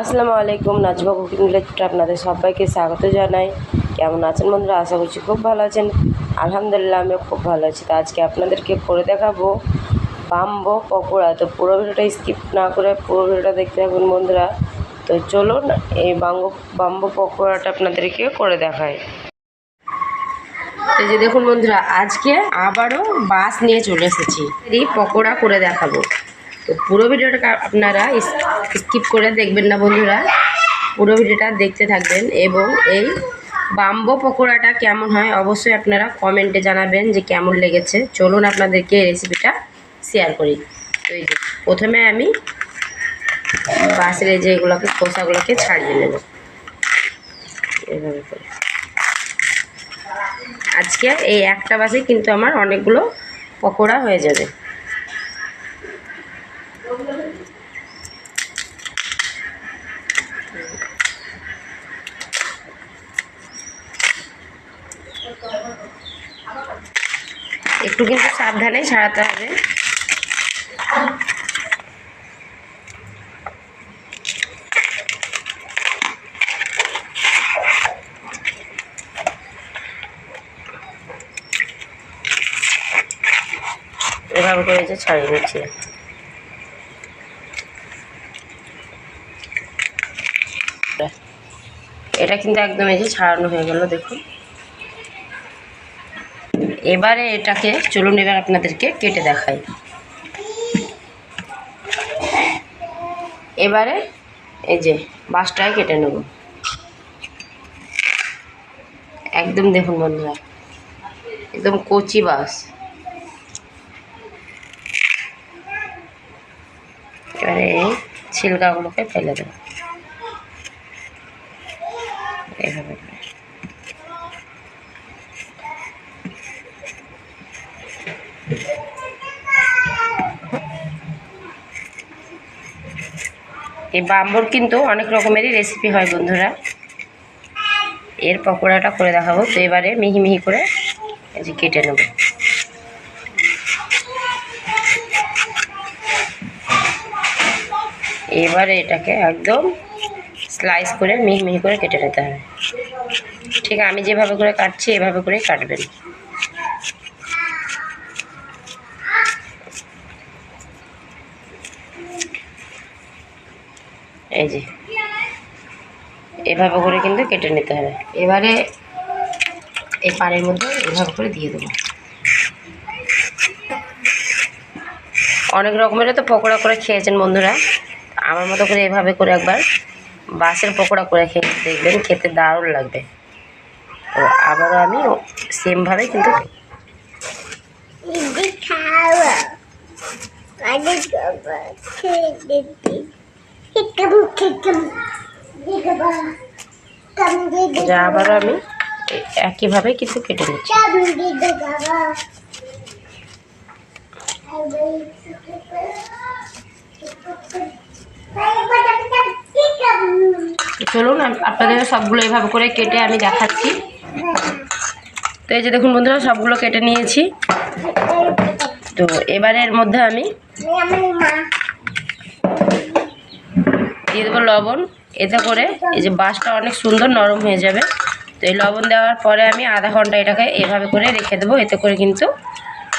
আসসালামু আলাইকুম, Nazma cooking lecture আপনাদের সবাইকে স্বাগত জানাই। কেমন আছেন বন্ধুরা? আশা করছি খুব ভালো আছেন। আলহামদুলিল্লাহ, আমিও খুব ভালো আছি। তো আজকে আপনাদেরকে করে দেখাবো বাম্বো পকোড়া। তো পুরো ভিডিওটা স্কিপ না করে পুরো ভিডিওটা দেখতে থাকুন বন্ধুরা। তো চলুন, এই বাম্বো বাম্বো পকোড়াটা আপনাদেরকে করে দেখাই। এই যে দেখুন বন্ধুরা, আজকে আবারও বাস নিয়ে চলে এসেছি। এই পকোড়া করে দেখাবো। তো পুরো ভিডিওটা আপনারা স্কিপ করে দেখবেন না বন্ধুরা। পুরো ভিডিওটা দেখতে থাকবেন এবং এই বাম্বো পকোড়াটা কেমন হয় অবশ্যই আপনারা কমেন্টে জানাবেন যে কেমন লেগেছে। চলুন আপনাদেরকে এই রেসিপিটা শেয়ার করি। তো এই প্রথমে আমি বাসের এই যে এগুলোকে, খোসাগুলোকে ছাড়িয়ে নেব। এভাবে করে। আজকে এই একটা বাসে কিন্তু আমার অনেকগুলো পকোড়া হয়ে যাবে। একটু কিন্তু সাবধানে ছাড়াতে হবে। এভাবে করে যে ছাড়িয়ে নিচ্ছি। এটা কিন্তু একদম এই যে ছাড়ানো হয়ে গেল, দেখুন। এবারে এটাকে, চলুন এবার আপনাদেরকে কেটে দেখাই। এবারে এই যে বাঁশটায় কেটে নেব। একদম দেখুন বন্ধুরা, একদম কচি বাঁশ এবারে এই ছিলকাগুলোকে ফেলে দেবো। এভাবে। এই বাম্বর কিন্তু অনেক রকমেরই রেসিপি হয় বন্ধুরা। এর পকোড়াটা করে দেখাবো। তো এবারে মিহি মিহি করে কেটে নেব। এবারে এটাকে একদম স্লাইস করে মিহি মিহি করে কেটে নিতে হবে। ঠিক আমি যেভাবে করে কাটছি, এভাবে করেই কাটবেন। এই যে। এভাবে করে কিন্তু কেটে নিতে হবে। এবারে এই পানির মধ্যে এভাবে করে দিয়ে দেবো। অনেক রকমেরও তো পকোড়া করে খেয়েছেন বন্ধুরা। আমার মতো করে এভাবে করে একবার বাসের পকোড়া করে খেয়ে দেখবেন, খেতে দারুণ লাগবে। তো আবারও আমি সেমভাবে কিন্তু যা আবারও আমি একইভাবে কিন্তু কেটে নিচ্ছি। চলুন আপনাদের সবগুলো এভাবে করে কেটে আমি দেখাচ্ছি। তো এই যে দেখুন বন্ধুরা, সবগুলো কেটে নিয়েছি। তো এবারের মধ্যে আমি দিয়ে দেবো লবণ। এতে করে এই যে বাঁশটা অনেক সুন্দর নরম হয়ে যাবে। তো এই লবণ দেওয়ার পরে আমি আধা ঘণ্টা এটাকে এভাবে করে রেখে দেবো। এতে করে কিন্তু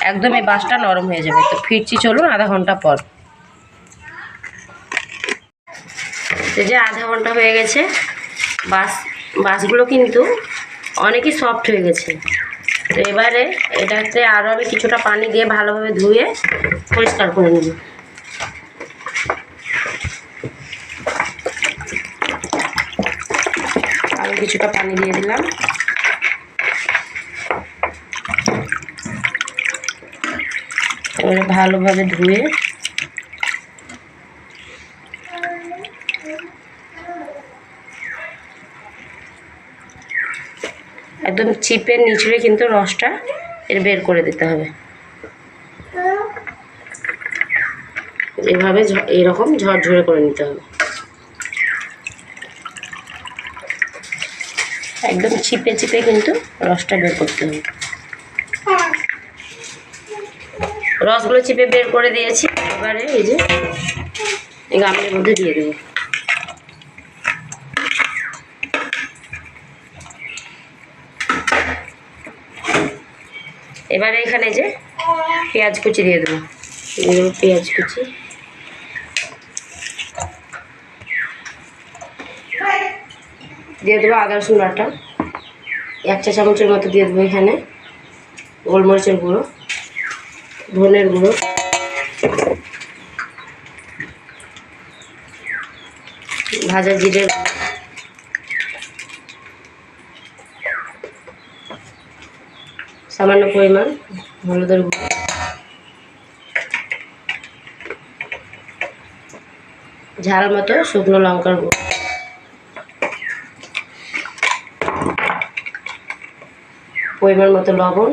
একদম এই বাঁশটা নরম হয়ে যাবে। তো ফিরছি চলুন আধা ঘণ্টা পর। তো যে আধা ঘণ্টা হয়ে গেছে। বাস, বাসগুলো কিন্তু অনেকই সফট হয়ে গেছে। তো এবারে এটাতে আরও আমি কিছুটা পানি দিয়ে ভালোভাবে ধুয়ে পরিষ্কার করে নেব। আরও কিছুটা পানি দিয়ে দিলাম। ভালোভাবে ধুয়ে একদম চিপের নিচড়ে কিন্তু রসটা এর বের করে দিতে হবে। এভাবে এরকম ঝরঝরে করে নিতে হবে। একদম চিপে চিপে কিন্তু রসটা বের করতে হবে। রসগুলো চিপে বের করে দিয়েছি। এবারে এই যে গামলার মধ্যে দিয়ে দেবো। এবারে এখানে যে পেঁয়াজ কুচি দিয়ে দেবো। দিয়ে দেবো পেঁয়াজ কুচি। দিয়ে দেবো আদা, রসুন বাটা এক চা চামচের মতো দিয়ে দেবো এখানে। গোলমরিচের গুঁড়ো। ধনের গুঁড়ো। ভাজা জিরে সামান্য পরিমাণ হলুদের গুঁড়ো। ঝাল মতো শুকনো লঙ্কার গুঁড়ো। পরিমাণ মতো লবণ।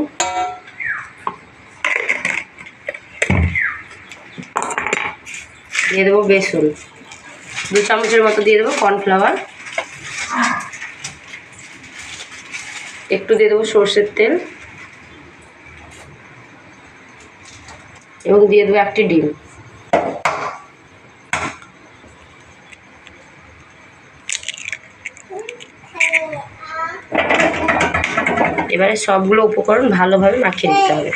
দিয়ে দেবো বেসন। দু চামচের মতো দিয়ে দেবো কর্নফ্লাওয়ার। একটু দিয়ে দেবো সর্ষের তেল। এবং দিয়ে দেবো একটি ডিম। এবারে সবগুলো উপকরণ ভালোভাবে মাখিয়ে নিতে হবে।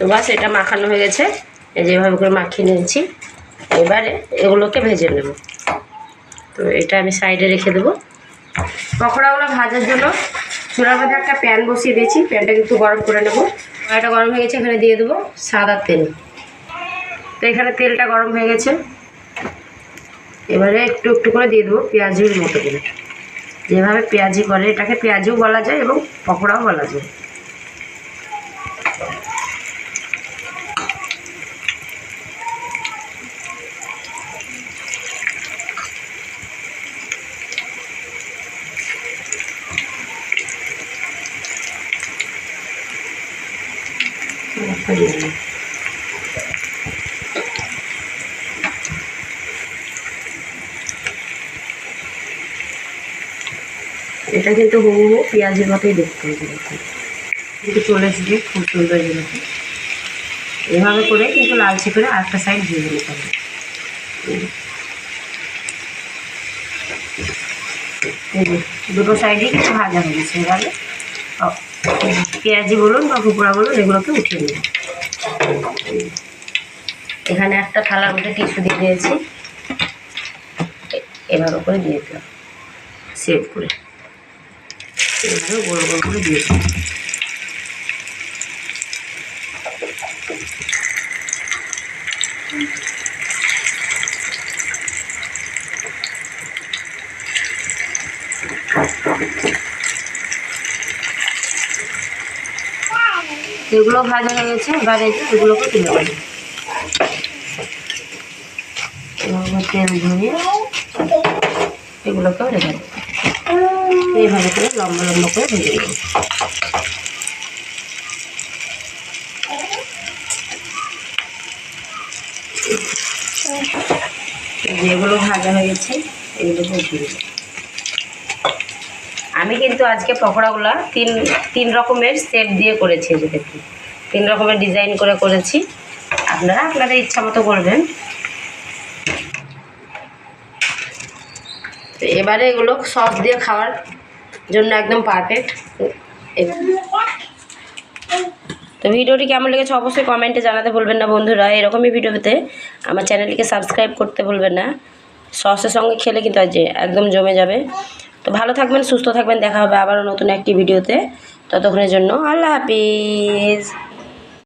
তো বাস এটা মাখানো হয়ে গেছে। এই যেভাবে করে মাখিয়ে নিয়েছি। এবারে এগুলোকে ভেজে নেব। তো এটা আমি সাইডে রেখে দেবো। পকোড়াগুলো ভাজার জন্য চুলার মধ্যে একটা প্যান বসিয়ে দিয়েছি। প্যানটা কিন্তু গরম করে নেব। কড়াইটা গরম হয়ে গেছে, এখানে দিয়ে দেবো সাদা তেল। তো এখানে তেলটা গরম হয়ে গেছে। এবারে একটু একটু করে দিয়ে দেবো পেঁয়াজির মতো করে। যেভাবে পেঁয়াজি করে এটাকে পেঁয়াজিও বলা যায় এবং পকোড়াও বলা যায়। এটা কিন্তু হুবহু পেঁয়াজের মতোই দেখতে হবে। কিন্তু চলে এসেছে, খুব সুন্দর যেরকম এভাবে করে কিন্তু লালচে করে আরেকটা সাইড ভেজে নিতে হবে। দুটো সাইডে কিছু ভাজা হয়ে গেছে। এবারে পেঁয়াজি বলুন বা কুকুরা বলুন, এগুলোকে উঠিয়ে নেব। এখানে একটা থালার মধ্যে টিস্যু দিয়ে দিয়েছি। এভাবে করে দিয়ে দিলাম। সেভ করে। এভাবে গোল গোল করে দিয়ে দিলাম। এগুলো ভাজা হয়ে গেছে, এবার এগুলোকে তুলে তেল ধরিয়ে এগুলোকেও রেখে এইভাবে করে লম্বা লম্বা করে ভেজে দেবো যেগুলো ভাজা হয়ে গেছে এগুলোকে উঠিয়ে দেবো। আমি কিন্তু আজকে পকোড়াগুলো তিন তিন রকমের শেপ দিয়ে করেছি দেখুন। তিন রকমের ডিজাইন করে করেছি। আপনারা আপনাদের ইচ্ছা মতো করবেন। তো এবারে এগুলো সস দিয়ে খাওয়ার জন্য একদম পারফেক্ট তো ভিডিওটি কেমন লেগেছে অবশ্যই কমেন্টে জানাতে ভুলবেন না বন্ধুরা। এরকমই ভিডিও পেতে আমার চ্যানেলটিকে সাবস্ক্রাইব করতে ভুলবেন না। সসের সঙ্গে খেলে কিন্তু আজ একদম জমে যাবে। তো ভালো থাকবেন, সুস্থ থাকবেন, দেখা হবে আবারও নতুন একটি ভিডিওতে। ততক্ষণের জন্য আল্লাহ হাফিজ।